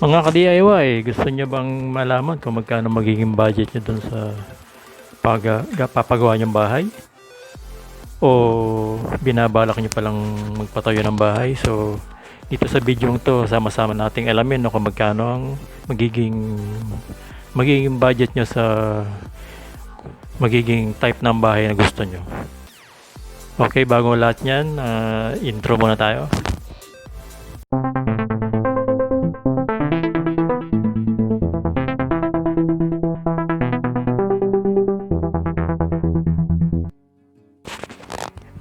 Mga ka-DIY, gusto nyo bang malaman kung magkano magiging budget nyo dun sa pag, ga- papagawa nyong bahay? O binabalak nyo palang magpatayo ng bahay? So, dito sa video to, sama-sama nating alamin no, kung magkano ang magiging magiging budget nyo sa magiging type ng bahay na gusto nyo. Okay, bago lahat yan, ah, intro muna tayo.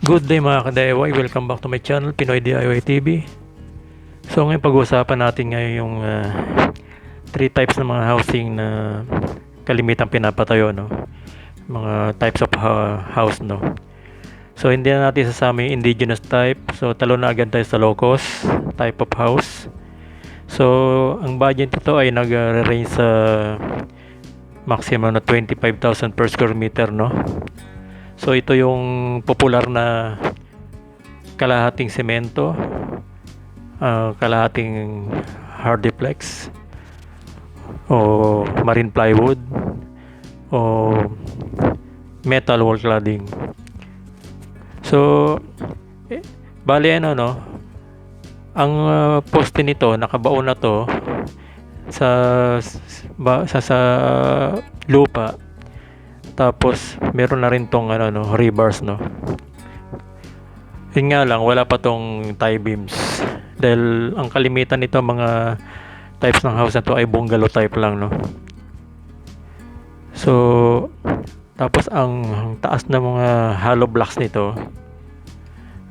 Good day mga ka-DIY, welcome back to my channel, Pinoy DIY TV. So ngayon pag-uusapan natin ngayon yung ah, three types ng mga housing na kalimitang pinapatayo, no? Mga types of ha- house, no? So hindi na natin sasama yung indigenous type, so talo na agad tayo sa low-cost type of house. So ang budget nito ay nag-range sa maximum na 25,000 per square meter, no? So ito yung popular na kalahating semento, ah, kalahating hardiplex o marine plywood o metal wall cladding. So eh, bali ano no, ang ah, poste nito nakabaon na to sa ba, sa, sa lupa tapos meron na rin tong ano no, rebars no. Yun nga lang wala pa tong tie beams dahil ang kalimitan nito mga types ng house na to ay bungalow type lang no. So tapos ang taas ng mga hollow blocks nito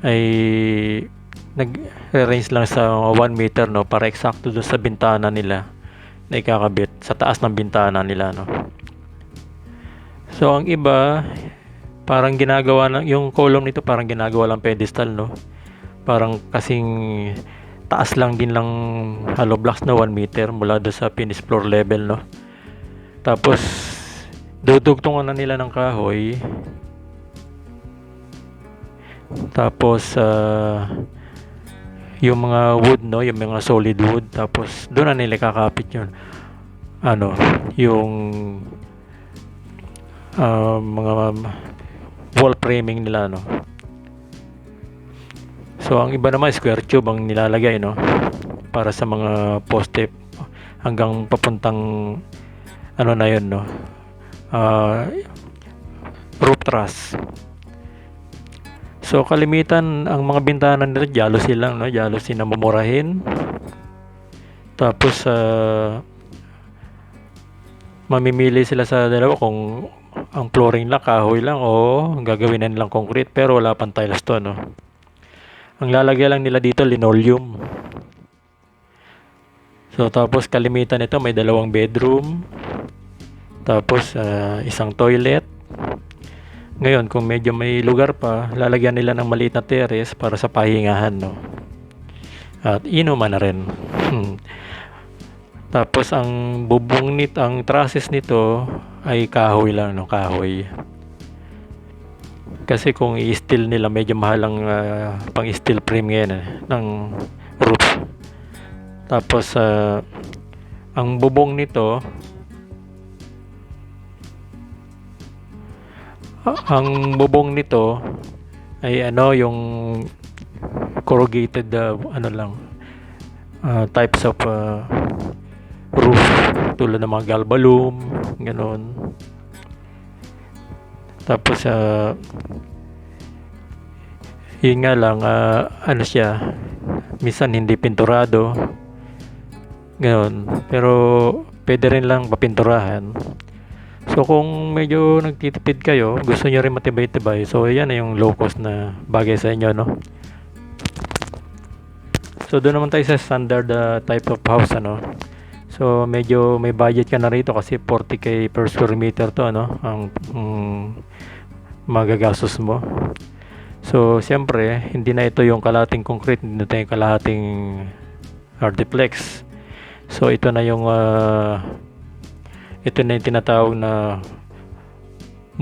ay nag-range lang sa 1 meter no para eksakto doon sa bintana nila na ikakabit sa taas ng bintana nila no. So ang iba parang ginagawa ng yung column nito parang ginagawa lang pedestal no. Parang kasing taas lang din lang hollow blocks na 1 meter mula do sa finish floor level no. Tapos dudugtungan na nila ng kahoy. Tapos ah, yung mga wood no, yung mga solid wood tapos doon na nila kakapit yun. Ano, yung ah, mga wall framing nila no. So ang iba naman square tube ang nilalagay no para sa mga poste hanggang papuntang ano na yun no. Ah, roof truss. So kalimitan ang mga bintana nila jealousy lang no, jealousy na mumurahin. Tapos ah, mamimili sila sa dalawa kung ang flooring lang kahoy lang o gagawin na nilang concrete pero wala pang tiles to no. Ang lalagay lang nila dito linoleum. So tapos kalimitan nito may dalawang bedroom. Tapos ah, isang toilet. Ngayon kung medyo may lugar pa, lalagyan nila ng maliit na terrace para sa pahingahan no. At inuman na rin. Hmm. Tapos ang bubong nit ang trusses nito ay kahoy lang no, kahoy. Kasi kung i-steel nila medyo mahal ang ah, pang steel frame ngayon eh, ng roof. Tapos ah, ang bubong nito ah, ang bubong nito ay ano yung corrugated ah, ano lang ah, types of ah, roof tulad ng mga galvalume ganon. Tapos ah yun nga lang ah, ano siya minsan hindi pinturado ganon. Pero pwede rin lang papinturahan so kung medyo nagtitipid kayo gusto nyo rin matibay-tibay so yan yung low cost na bagay sa inyo no? So doon naman tayo sa standard ah, type of house ano So medyo may budget ka na rito kasi 40k per square meter to ano ang mm, magagastos mo. So siyempre hindi na ito yung kalating concrete, hindi na ito yung kalating hardiplex. So ito na yung ah, ito na yung tinatawag na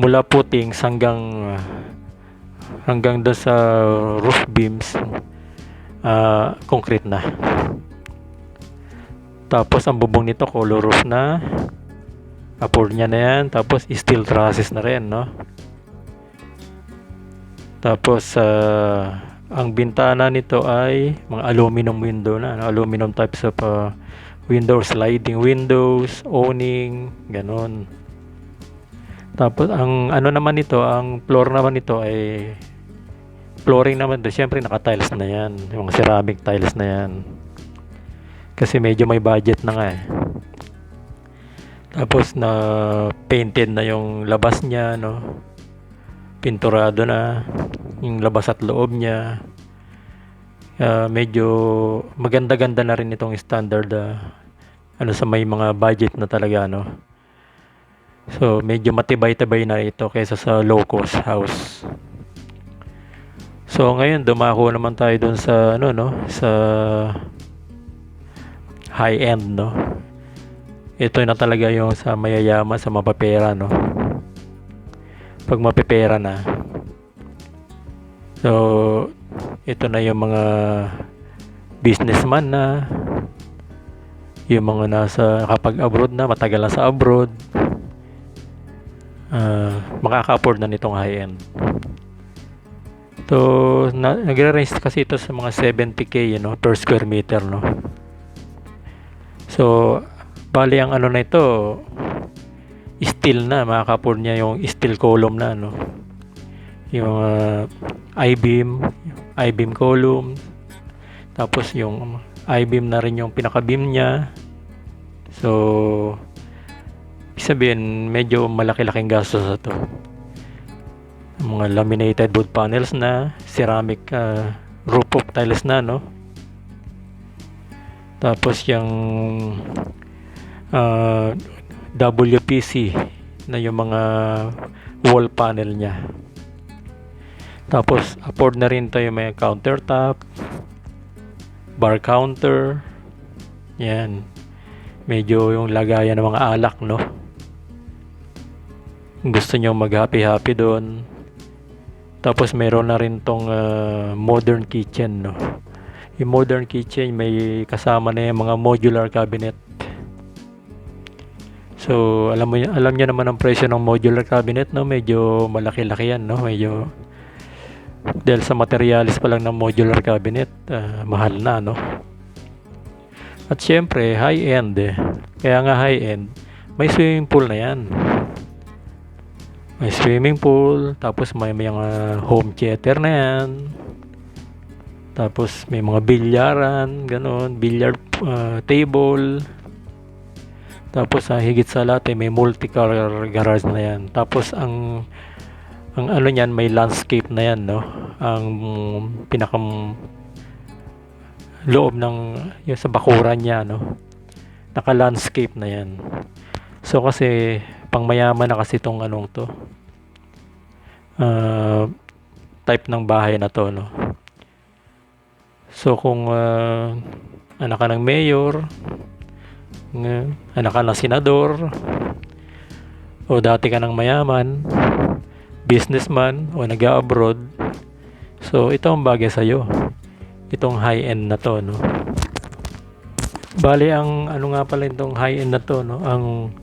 mula footings hanggang hanggang doon sa roof beams ah, concrete na. Tapos ang bubong nito color roof na. Niya na yan. Tapos steel trusses na rin, no? Tapos ah, ang bintana nito ay mga aluminum window na, aluminum types of ah, window, sliding windows, awning, ganon. Tapos ang ano naman nito, ang floor naman nito ay flooring naman to. Siyempre naka-tiles na 'yan, yung ceramic tiles na 'yan. Kasi medyo may budget na nga eh. Tapos na painted na yung labas niya, no. Pinturado na yung labas at loob niya. Ah, medyo maganda-ganda na rin itong standard ah, ano sa may mga budget na talaga no. So medyo matibay-tibay na ito kaysa sa low cost house. So ngayon dumako naman tayo dun sa ano no sa high end no. Ito na talaga yung sa mayayaman sa mapapera no. Pag mapipera na. So ito na yung mga businessman na yung mga nasa kapag abroad na matagal na sa abroad ah makaka-afford na nitong high end so na, nagre-range kasi ito sa mga 70k you know, per square meter no so bali ang ano na ito steel na makaka-afford niya yung steel column na no yung uh, I-beam I-beam column. Tapos yung I-beam na rin yung pinaka-beam niya. So sabihin medyo malaki-laking gastos sa to mga laminated wood panels na ceramic uh, roof of tiles na no tapos yung uh, WPC na yung mga wall panel niya. Tapos afford na rin yung may countertop bar counter yan. Medyo yung lagayan ng mga alak no? Gusto nyo mag happy happy doon. Tapos meron na rin tong uh, modern kitchen no yung modern kitchen may kasama na yung mga modular cabinet. So alam mo alam niyo naman ang presyo ng modular cabinet no? Medyo malaki-laki yan no? Medyo dahil sa materialis pa lang ng modular cabinet uh, mahal na no? At syempre high end eh. kaya nga high end may swimming pool na yan. May swimming pool tapos may mga home theater na yan tapos may mga bilyaran ganon billiard uh, table. Tapos uh, higit sa lahat eh, may multi-car garage na yan. Tapos ang ang ano niyan may landscape na yan no? Ang pinakam loob ng yung sa bakuran niya no? Naka landscape na yan. So kasi pangmayaman na kasi itong anong to uh, type ng bahay na to no so kung uh, anak ka ng mayor ng, anak ka ng senador o dati ka ng mayaman businessman o nag-abroad so ito ang bagay sa iyo itong high end na to no? Bali ang ano nga pala itong high end na to no? Ang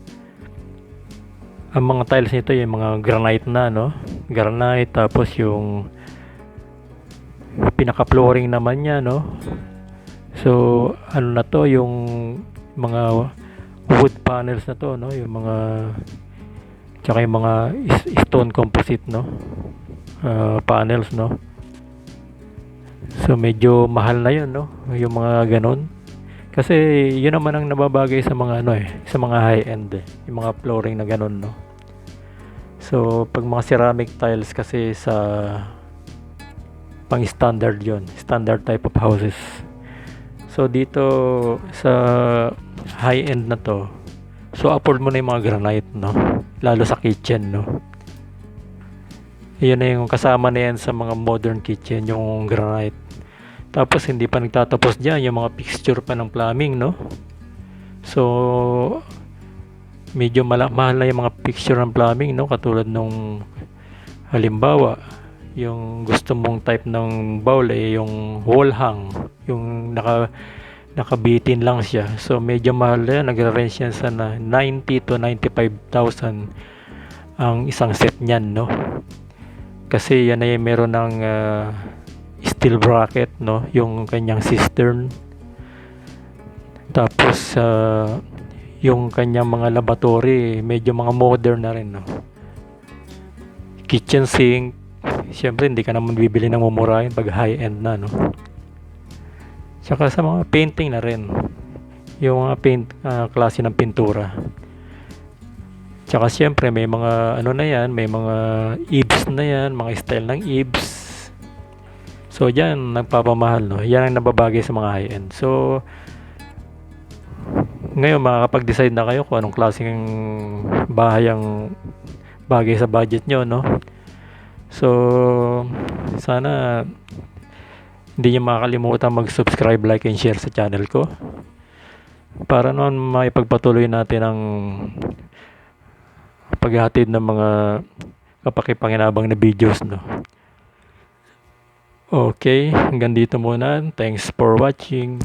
ang mga tiles nito yung mga granite na no? Granite tapos yung pinaka flooring naman niya no? So ano na to yung mga wood panels na to no? Yung mga tsaka yung mga stone composite no? Uh, panels no? So medyo mahal na yun no? Yung mga ganon. Kasi yun naman ang nababagay sa mga ano eh, sa mga high end eh, yung mga flooring na ganun no. So pag mga ceramic tiles kasi sa pang standard yon, standard type of houses. So dito sa high end na to, so afford mo na yung mga granite no, lalo sa kitchen no. Yun na yung kasama na yan sa mga modern kitchen, yung granite. Tapos hindi pa nagtatapos diyan yung mga fixture pa ng plumbing, no? So medyo mala- mahal na yung mga fixture ng plumbing, no? Katulad nung halimbawa, yung gusto mong type ng bowl eh yung wall hang, yung naka nakabitin lang siya. So medyo mahal yan, nagre-range yan sa na 90 to 95,000 ang isang set niyan, no? Kasi yan ay meron ng ah, steel bracket, no? Yung kanyang cistern. Tapos ah, yung kanyang mga laboratory, medyo mga modern na rin, no? Kitchen sink, Siyempre, hindi ka naman bibili ng mumurahin pag high-end na, no? Tsaka sa mga painting na rin. Yung mga paint, ah, klase ng pintura. Tsaka siyempre, may mga ano na yan, may mga eaves na yan, mga style ng eaves. So, yan, nagpapamahal, no? Yan ang nababagay sa mga high-end. So, ngayon, makakapag-decide na kayo kung anong klaseng bahay ang bagay sa budget nyo, no? So, sana hindi niyo makakalimutan mag-subscribe, like, and share sa channel ko. Para noon maipagpatuloy natin ang paghatid ng mga kapakipanginabang na videos, no? Okay, hanggang dito muna. Thanks for watching.